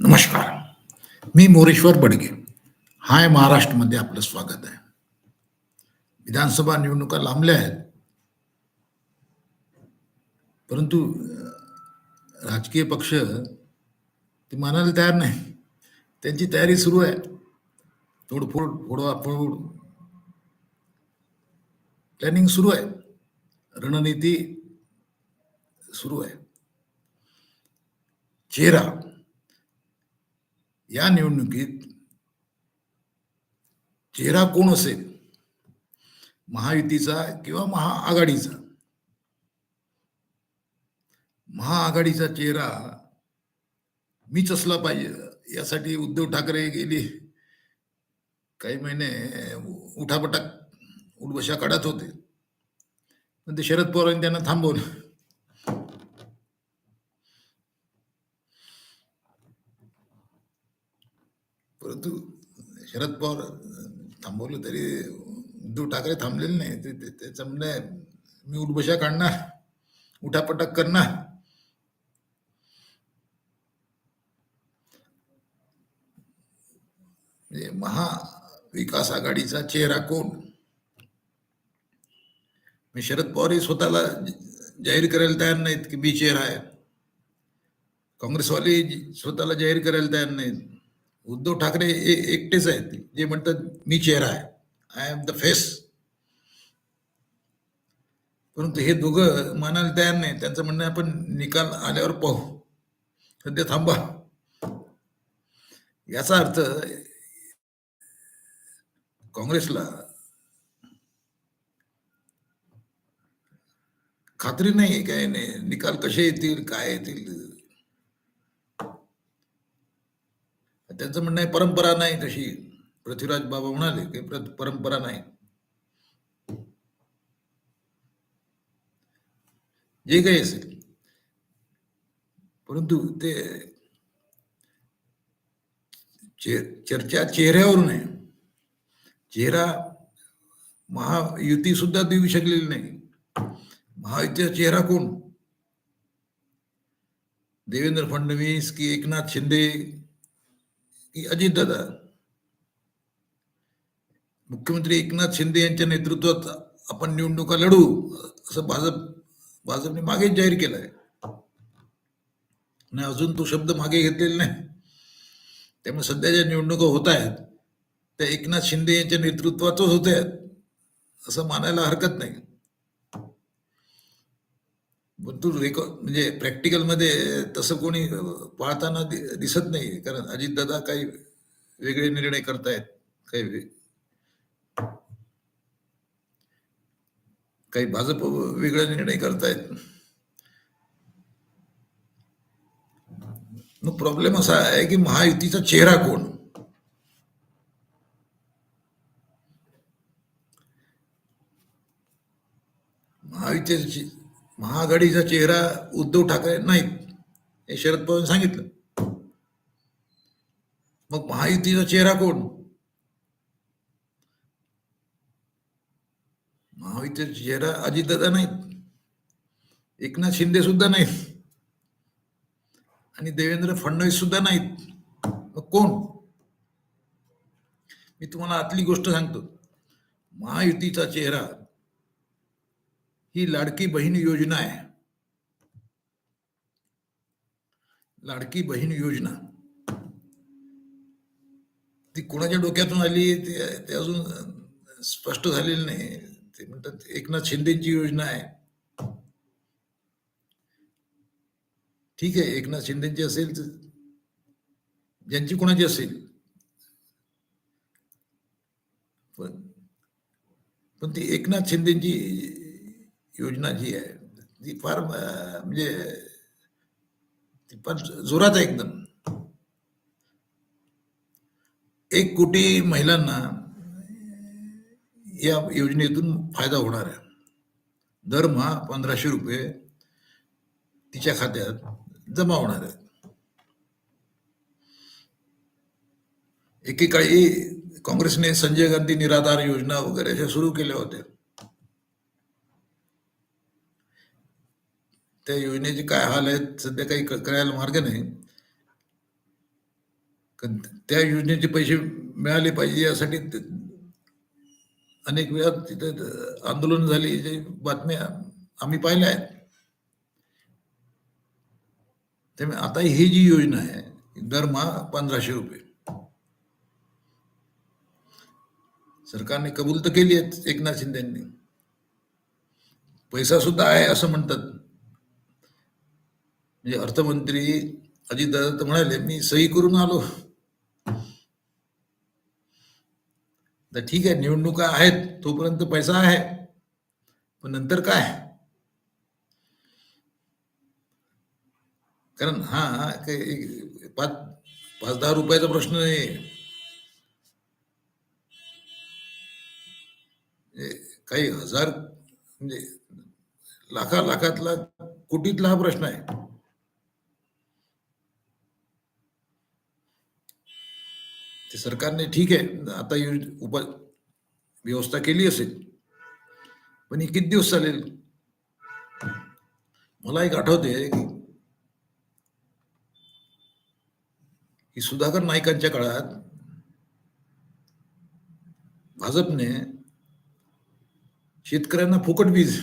नमस्कार. मी मोरेश्वर बडगे. हाय महाराष्ट्रमध्ये आपलं स्वागत आहे. विधानसभा निवडणुका लांबल्या आहेत. परंतु राजकीय पक्ष ते मानायला तयार नाही. त्यांची तयारी सुरू आहे. तोडफोड फोडवाफोड प्लॅनिंग सुरू आहे. रणनीती सुरू आहे. चेहरा या निवडणुकीत चेहरा कोण असेल? महायुतीचा किंवा महाआघाडीचा? महाआघाडीचा चेहरा मीच असला पाहिजे यासाठी उद्धव ठाकरे गेली. काही महिने उठापटाक उठबशा काढत होते. पण ते शरद पवारांनी त्यांना थांबवलं. परंतु शरद पवार थांबवलं तरी उद्धव ठाकरे थांबलेले नाही. ते ते- त्याचं म्हणणं मी उठबशा काढणार उठापटक करणार. म्हणजे महाविकास आघाडीचा चेहरा कोण? मी शरद पवारही स्वतःला जाहीर करायला तयार नाहीत की मी चेहरा आहे. काँग्रेसवाले स्वतःला जाहीर करायला तयार नाहीत. उद्धव ठाकरे एकटेच आहेत जे म्हणतात मी चेहरा आहे. आय एम द फेस परंतु हे दोघं मानायला तयार नाही. त्यांचं म्हणणं आपण निकाल आल्यावर पाहू. सध्या थांबा. याचा अर्थ काँग्रेसला खात्री नाही काय नाही निकाल कसे येतील काय येतील. त्यांचं म्हणणं आहे परंपरा नाही तशी. पृथ्वीराज बाबा म्हणाले की परंपरा नाही. जे काही असेल. परंतु ते चे- चर्चा चेहऱ्यावरून आहे चेहरा महायुती सुद्धा देऊ शकलेली नाही. महायुतीचा चेहरा कोण? देवेंद्र फडणवीस की एकनाथ शिंदे? की अजितदादा मुख्यमंत्री एकनाथ शिंदे यांच्या नेतृत्वात आपण निवडणुका लढू असं भाजप भाजपने मागेच जाहीर केलंय. आणि अजून तो शब्द मागे घेतलेला नाही. त्यामुळे सध्या ज्या निवडणुका होत आहेत त्या एकनाथ शिंदे यांच्या नेतृत्वातच होत आहेत असं मानायला हरकत नाही. तू रेकॉर्ड म्हणजे प्रॅक्टिकलमध्ये तसं कोणी पाळताना दिसत नाही. कारण अजितदादा काही वेगळे निर्णय करतायत. काही काही भाजप वेगळा निर्णय करतायत. मग प्रॉब्लेम असा आहे की महायुतीचा चेहरा कोण? महायुतीचा महाआघाडीचा चेहरा उद्धव ठाकरे नाहीत हे शरद पवार सांगितलं. मग महायुतीचा चेहरा कोण? महायुतीचा चेहरा अजितदादा नाहीत एकनाथ शिंदे सुद्धा नाहीत आणि देवेंद्र फडणवीस सुद्धा नाहीत. मग कोण? मी तुम्हाला आतली गोष्ट सांगतो. महायुतीचा चेहरा ही लाडकी बहीण योजना आहे. लाडकी बहीण योजना. ती कोणाच्या डोक्यातून आली? ते ते अजून स्पष्ट झालेलं नाही. ते म्हणतात एकनाथ शिंदेची योजना आहे. ठीक आहे एकनाथ शिंदेची असेल तर ज्यांची कोणाची असेल. पण पण ती एकनाथ शिंदेची योजना जी आहे ती फार म्हणजे ती फार जोरात आहे एकदम एक कोटी महिलांना या योजनेतून फायदा होणार आहे दरमहा पंधराशे रुपये तिच्या खात्यात जमा होणार आहेत एकेकाळी काँग्रेसने संजय गांधी निराधार योजना वगैरे अशा सुरू केल्या होत्या त्या योजनेचे काय हाल आहेत सध्या काही करायला मार्ग नाही. त्या योजनेचे पैसे मिळाले पाहिजे यासाठी अनेक वेळा तिथे आंदोलन झाली जे बातम्या आम्ही पाहिल्या आहेत. त्यामुळे आता ही जी योजना आहे दरमहा पंधराशे रुपये. सरकारने कबूल तर केली आहेत एकनाथ शिंदेंनी. पैसा सुद्धा आहे असं म्हणतात. म्हणजे अर्थमंत्री अजितदादा तर म्हणाले मी सही करून आलो. तर ठीक आहे निवडणुका आहेत तोपर्यंत पैसा आहे पण नंतर काय? कारण हा काही पाच पाच दहा रुपयाचा प्रश्न नाही म्हणजे काही हजार म्हणजे लाखा लाखातला कोटीतला हा प्रश्न आहे. ते सरकारने ठीक आहे. आता योज उपाय व्यवस्था केली असेल. पण ही किती दिवस चालेल? मला एक आठवते की सुधाकर नाईकांच्या काळात भाजपने शेतकऱ्यांना फुकट वीज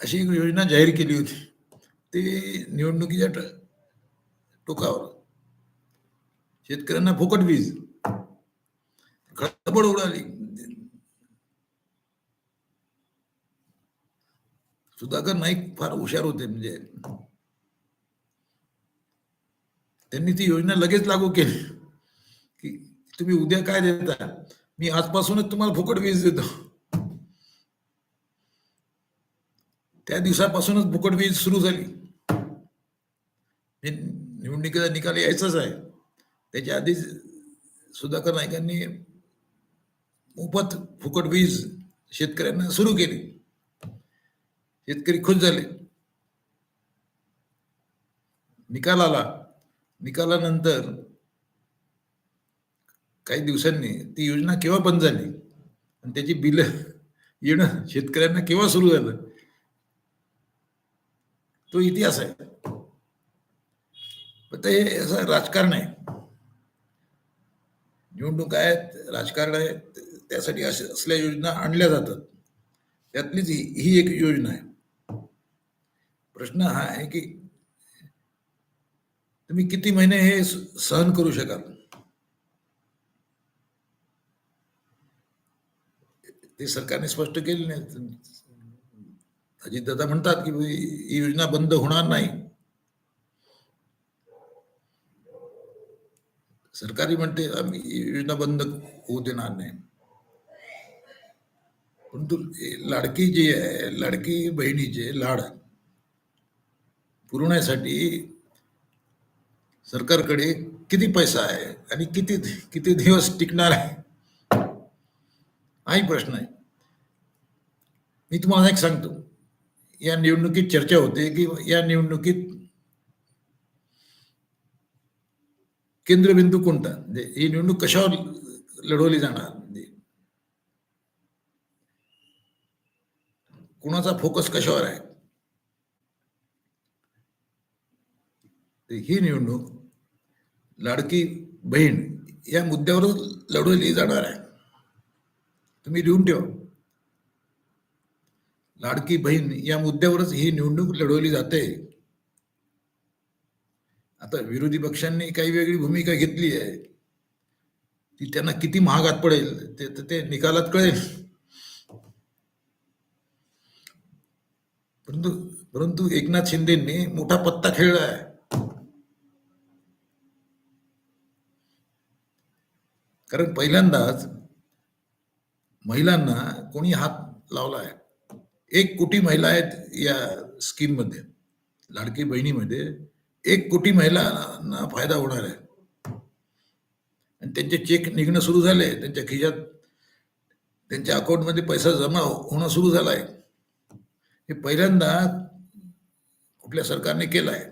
अशी एक योजना जाहीर केली होती. ते निवडणुकीच्या टोकावर शेतकऱ्यांना फुकट वीज. खळबळ उडाली. सुधाकर नाईक फार हुशार होते म्हणजे. त्यांनी ती योजना लगेच लागू केली. की तुम्ही उद्या काय देता? मी आजपासूनच तुम्हाला फुकट वीज देतो. त्या दिवसापासूनच फुकट वीज सुरू झाली. म्हणजे निवडणुकीचा निकाल यायचाच आहे. त्याच्या आधी सुधाकर नाईकांनी मोफत फुकट वीज शेतकऱ्यांना सुरू केली. शेतकरी खुश झाले. निकाल आला. निकालानंतर काही दिवसांनी ती योजना केव्हा बंद झाली? आणि त्याची बिल येणं शेतकऱ्यांना केव्हा सुरू झालं? तो इतिहास आहे. पण ते असं राजकारण आहे. निवडणूक आहेत राजकारण आहे त्यासाठी अशा असल्या योजना आणल्या जातात. त्यातलीच ही एक योजना आहे. प्रश्न हा आहे की तुम्ही किती महिने हे सहन करू शकाल? ते सरकारने स्पष्ट केले नाही. अजितदादा म्हणतात की ही योजना बंद होणार नाही. सरकारी म्हणते आम्ही योजना बंद होऊ देणार नाही. परंतु लाडकी जी आहे लाडकी बहिणीचे लाड पुरवण्यासाठी सरकारकडे किती पैसा आहे आणि किती किती दिवस टिकणार आहे? हाही प्रश्न आहे. मी तुम्हाला एक सांगतो. या निवडणुकीत चर्चा होते की या निवडणुकीत केंद्रबिंदू कोणता? म्हणजे ही निवडणूक कशावर लढवली जाणार? म्हणजे कोणाचा फोकस कशावर आहे? ही निवडणूक लाडकी बहीण या मुद्द्यावरच लढवली जाणार आहे. तुम्ही लिहून ठेवा. लाडकी बहीण या मुद्द्यावरच ही निवडणूक लढवली जाते. आता विरोधी पक्षांनी काही वेगळी भूमिका घेतली आहे. ती त्यांना किती महागात पडेल ते तर ते निकालात कळेल. परंतु परंतु एकनाथ शिंदेंनी मोठा पत्ता खेळला आहे. कारण पहिल्यांदाच महिलांना कोणी हात लावला आहे. एक कोटी महिला आहेत या स्कीममध्ये लाडकी बहिणीमध्ये. एक कोटी महिलांना फायदा होणार आहे. आणि त्यांचे चेक निघणं सुरू झाले त्यांच्या खिशात त्यांच्या अकाउंटमध्ये पैसा जमा होणं सुरू झाला आहे हे पहिल्यांदा कुठल्या सरकारने केलं आहे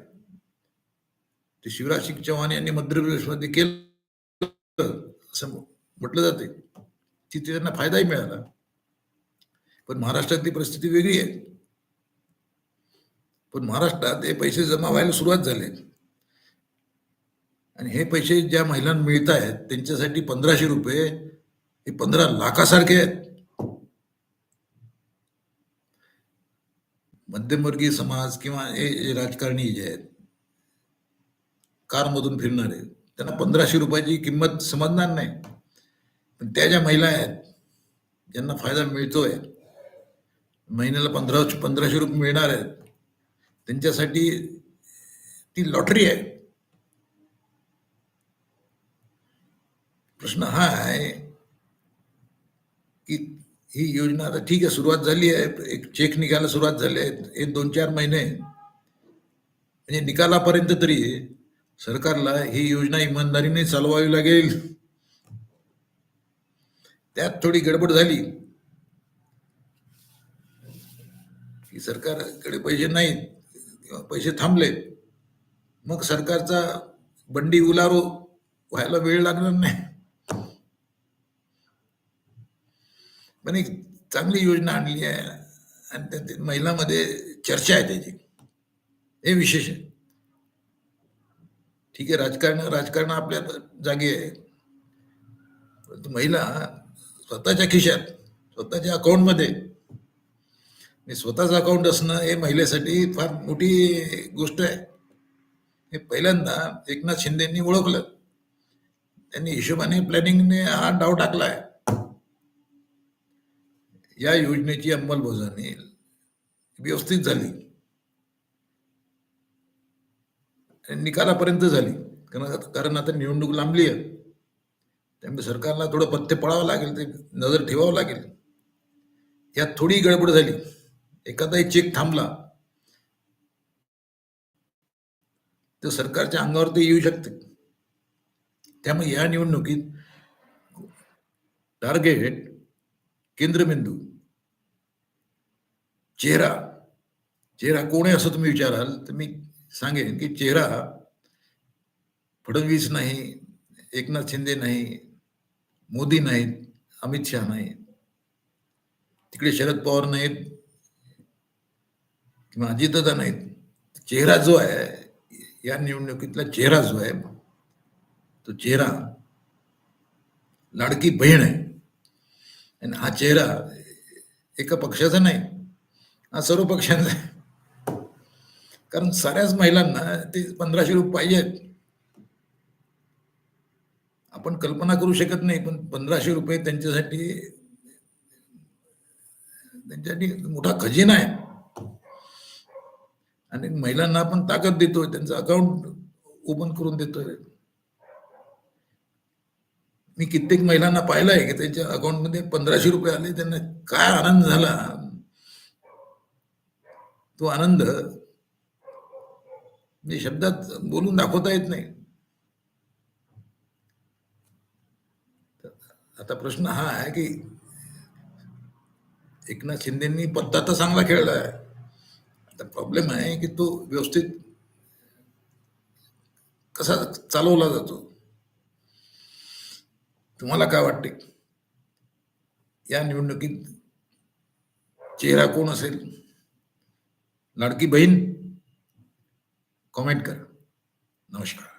ते शिवराज सिंग चौहान यांनी मध्य प्रदेशमध्ये केलं असं म्हटलं जाते. तिथे त्यांना फायदाही मिळाला. पण महाराष्ट्रातली परिस्थिती वेगळी आहे. पण महाराष्ट्रात हे पैसे जमा व्हायला सुरुवात झाली. आणि हे पैसे ज्या महिलांना मिळत आहेत त्यांच्यासाठी पंधराशे रुपये हे पंधरा लाखासारखे आहेत. मध्यमवर्गीय समाज किंवा हे जे राजकारणी जे आहेत कारमधून फिरणारे त्यांना पंधराशे रुपयाची किंमत समजणार नाही. पण त्या ज्या महिला आहेत ज्यांना फायदा मिळतोय महिन्याला पंधरा पंधराशे रुपये मिळणार आहेत त्यांच्यासाठी ती लॉटरी आहे. प्रश्न हा आहे की ही योजना आता ठीक आहे सुरुवात झाली आहे. एक चेक निघायला सुरुवात झाली आहे. एक दोन चार महिने म्हणजे निकालापर्यंत तरी सरकारला ही योजना इमानदारीने चालवावी लागेल. त्यात थोडी गडबड झाली. की सरकारकडे पैसे नाहीत. पैसे थांबले मग सरकारचा बंडी उलारो व्हायला वेळ लागणार नाही. पण एक चांगली योजना आणली आहे आणि त्या- महिलामध्ये चर्चा आहे त्याची. हे विशेष आहे. ठीक आहे राजकारण राजकारण आपल्या जागी आहे. परंतु महिला स्वतःच्या खिशात स्वतःच्या अकाउंटमध्ये स्वतःचं अकाउंट असणं हे महिलेसाठी फार मोठी गोष्ट आहे. हे पहिल्यांदा एकनाथ शिंदेनी ओळखलं. त्यांनी हिशोबाने प्लॅनिंगने हा डाव टाकला आहे या योजनेची अंमलबजावणी व्यवस्थित झाली. आणि निकालापर्यंत झाली. कारण कारण आता निवडणूक लांबली आहे. त्यामुळे सरकारला थोडं पथ्य पळावं लागेल ते नजर ठेवावं लागेल. यात थोडी गडबड झाली. एखादा चेक थांबला तर सरकारच्या अंगावर ते येऊ शकते. त्यामुळे या निवडणुकीत टार्गेट केंद्रबिंदू चेहरा चेहरा कोण आहे असं तुम्ही विचाराल तर मी सांगेन की चेहरा फडणवीस नाही एकनाथ शिंदे नाही मोदी नाहीत अमित शहा नाही तिकडे शरद पवार नाहीत किंवा अजितदा नाहीत. चेहरा जो आहे या निवडणुकीतला चेहरा जो आहे तो चेहरा लाडकी बहीण आहे. आणि हा चेहरा एका पक्षाचा नाही हा सर्व पक्षांचा आहे. कारण साऱ्याच महिलांना ते पंधराशे रुपये पाहिजेत. आपण कल्पना करू शकत नाही पण पंधराशे रुपये त्यांच्यासाठी त्यांच्यासाठी मोठा खजिना आहे. आणि महिलांना आपण ताकद देतोय त्यांचं अकाउंट ओपन करून देतोय. मी कित्येक महिलांना पाहिलंय की त्यांच्या अकाउंटमध्ये पंधराशे रुपये आले त्यांना काय आनंद झाला? तो आनंद म्हणजे शब्दात बोलून दाखवता येत नाही. आता प्रश्न हा आहे की एकनाथ शिंदेनी पत्ता तर चांगला खेळला आहे आता प्रॉब्लेम आहे की तो व्यवस्थित कसा चालवला जातो? तुम्हाला काय वाटते? या निवडणुकीत चेहरा कोण असेल? लाडकी बहीण? कॉमेंट करा. नमस्कार.